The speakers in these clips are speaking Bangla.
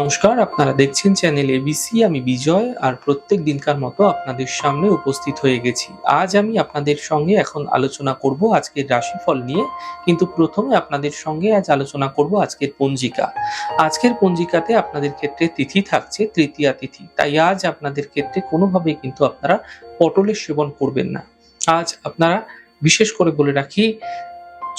নমস্কার, আপনারা দেখছেন চ্যানেল এবিসি আমি বিজয়, আর প্রত্যেক দিনকার মতো আপনাদের সামনে উপস্থিত হয়ে গেছি। আজ আমি আপনাদের সঙ্গে এখন আলোচনা করব আজকের রাশিফল নিয়ে, কিন্তু প্রথমে আপনাদের সঙ্গে আজ আলোচনা করব আজকের পঞ্জিকা। আজকের পঞ্জিকাতে আপনাদের ক্ষেত্রে তিথি থাকছে, তৃতীয়া তিথি। তাই আজ আপনাদের ক্ষেত্রে কোনোভাবেই কিন্তু আপনারা পটলের সেবন করবেন না। আজ আপনারা বিশেষ করে বলে রাখি,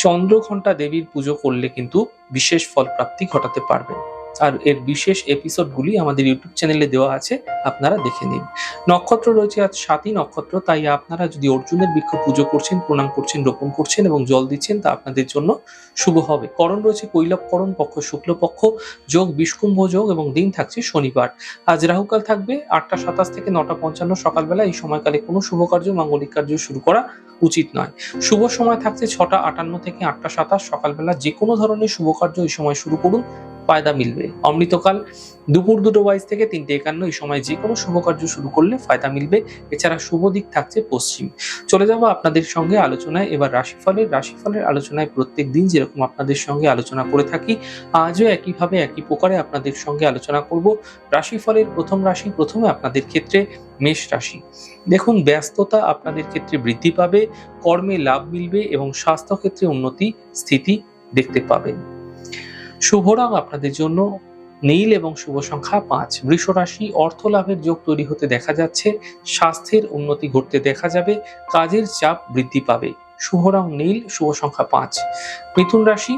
চন্দ্রঘণ্টা দেবীর পুজো করলে কিন্তু বিশেষ ফল প্রাপ্তি ঘটাতে পারবেন। আর এর বিশেষ এপিসোডগুলি আমাদের ইউটিউব চ্যানেলে দেওয়া আছে, আপনারা দেখে নিন। নক্ষত্র রয়েছে আজ সাতই নক্ষত্র, তাই আপনারা যদি অর্জুনের বৃক্ষ পুজো করছেন, প্রণাম করছেন, রোপণ করছেন এবং জল দিচ্ছেন, তা আপনাদের জন্য শুভ হবে। করণ রয়েছে কৈলব করণ পক্ষ, শুক্লপক্ষ, যোগ, বিষ্কুম্ভ যোগ এবং দিন থাকছে শনিবার। আজ রাহুকাল থাকবে আটটা সাতাশ থেকে নটা পঞ্চান্ন, সকালবেলা এই সময়কালে কোনো শুভ কার্য, মাঙ্গলিক কার্য শুরু করা উচিত নয়। শুভ সময় থাকছে ছটা আটান্ন থেকে আটটা সাতাশ, সকালবেলা যে কোনো ধরনের শুভ কার্য এই সময় শুরু করুন। ফায়দা মিলবে। অমৃতকাল দুপুর দুটো বাইশ থেকে তিনটে একান্ন, এই সময় যে কোনো শুভ কার্য শুরু করলে ফায়দা মিলবে। এছাড়া শুভ দিক থাকছে পশ্চিম। চলে যাব আপনাদের সঙ্গে আলোচনায়। এবার রাশিফলের রাশিফলের আলোচনায় প্রত্যেক দিন যেরকম আপনাদের সঙ্গে আলোচনা করে থাকি, আজও একইভাবে একই প্রকারে আপনাদের সঙ্গে আলোচনা করব। রাশিফলের প্রথম রাশি প্রথমে আপনাদের ক্ষেত্রে মেষ রাশি। দেখুন, ব্যস্ততা আপনাদের ক্ষেত্রে বৃদ্ধি পাবে, কর্মে লাভ মিলবে এবং স্বাস্থ্য ক্ষেত্রে উন্নতি, স্থিতি দেখতে পাবেন। শুভ রং আপনাদের জন্য নীল এবং শুভ সংখ্যা পাঁচ। বৃষ রাশি অর্থ লাভের যোগ তৈরি হতে দেখা যাচ্ছে। স্বাস্থ্যের উন্নতি ঘটতে দেখা যাবে। কাজের চাপ বৃদ্ধি পাবে। শুভ রং নীল, শুভ সংখ্যা পাঁচ। মিথুন রাশি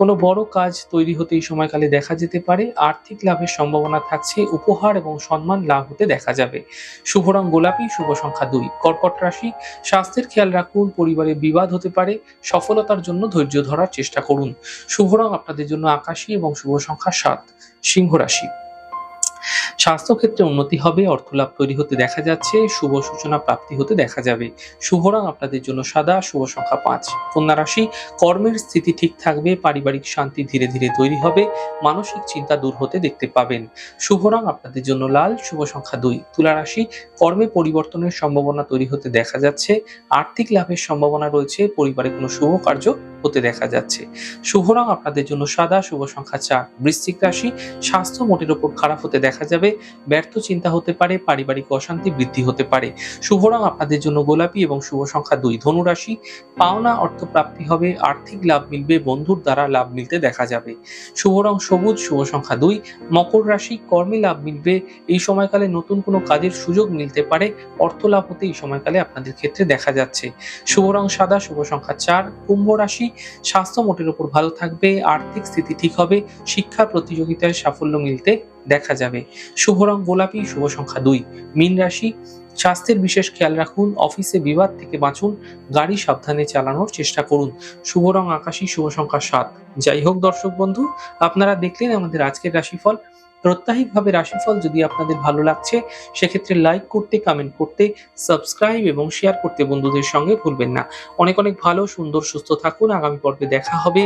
কোনো বড় কাজ তৈরি হতে এই সময়কালে দেখা যেতে পারে। আর্থিক লাভের সম্ভাবনা থাকছে, উপহার এবং সম্মান লাভ হতে দেখা যাবে। শুভ রং গোলাপি, শুভ সংখ্যা দুই। কর্কট রাশি, স্বাস্থ্যের খেয়াল রাখুন, পরিবারে বিবাদ হতে পারে। সফলতার জন্য ধৈর্য ধরার চেষ্টা করুন। শুভ রং আপনাদের জন্য আকাশী এবং শুভ সংখ্যা সাত। সিংহ রাশি। স্বাস্থ্যক্ষেত্রে উন্নতি হবে, অর্থলাভ তৈরি হতে দেখা যাচ্ছে, শুভ সূচনা প্রাপ্তি হতে দেখা যাবে। শুভ রং আপনাদের জন্য সাদা, শুভ সংখ্যা পাঁচ। কন্যা রাশি, কর্মের স্থিতি ঠিক থাকবে, পারিবারিক শান্তি ধীরে ধীরে তৈরি হবে, মানসিক চিন্তা দূর হতে দেখতে পাবেন। শুভ রং আপনাদের জন্য লাল, শুভ সংখ্যা দুই। তুলা রাশি, কর্মে পরিবর্তনের সম্ভাবনা তৈরি হতে দেখা যাচ্ছে, আর্থিক লাভের সম্ভাবনা রয়েছে, পরিবারে কোনো শুভ কার্য হতে দেখা যাচ্ছে। শুভ রং আপনাদের জন্য সাদা শুভ সংখ্যা চার। বৃশ্চিক রাশি, স্বাস্থ্য মোটের ওপর খারাপ হতে দেখা যাবে। ব্যর্থ চিন্তা হতে পারে, পারিবারিক অশান্তি বৃদ্ধি হতে পারে। শুভ রং আপনাদের জন্য গোলাপি এবং শুভ সংখ্যা দুই। ধনু রাশি, পাওনা অর্থ প্রাপ্তি হবে, আর্থিক লাভ মিলবে, বন্ধুর দ্বারা লাভ মিলতে দেখা যাবে। শুভ রং সবুজ, শুভ সংখ্যা দুই। মকর রাশি, কর্মে লাভ মিলবে, এই সময়কালে নতুন কোনো কাজের সুযোগ মিলতে পারে অর্থ লাভ হতে এই সময়কালে আপনাদের ক্ষেত্রে দেখা যাচ্ছে। শুভ রং সাদা, শুভ সংখ্যা চার। কুম্ভ রাশি স্বাস্থ্য মোটের উপর ভালো থাকবে, আর্থিক স্থিতি ঠিক হবে, শিক্ষা প্রতিযোগিতায় সাফল্য মিলতে দেখা যাবে। শুভ রং গোলাপি, শুভ সংখ্যা দুই। মীন রাশি, স্বাস্থ্যের বিশেষ খেয়াল রাখুন, অফিসে বিবাদ থেকে বাঁচুন, গাড়ি সাবধানে চালানোর চেষ্টা করুন। শুভ রং আকাশী, শুভ সংখ্যা সাত। যাই হোক দর্শক বন্ধু, আপনারা দেখলেন আমাদের আজকের রাশিফল। প্রত্যাহিকভাবে রাশিফল যদি আপনাদের ভালো লাগছে, সেক্ষেত্রে লাইক করতে কমেন্ট করতে সাবস্ক্রাইব এবং শেয়ার করতে বন্ধুদের সঙ্গে ভুলবেন না। অনেক অনেক ভালো, সুন্দর, সুস্থ থাকুন। আগামী পর্বে দেখা হবে।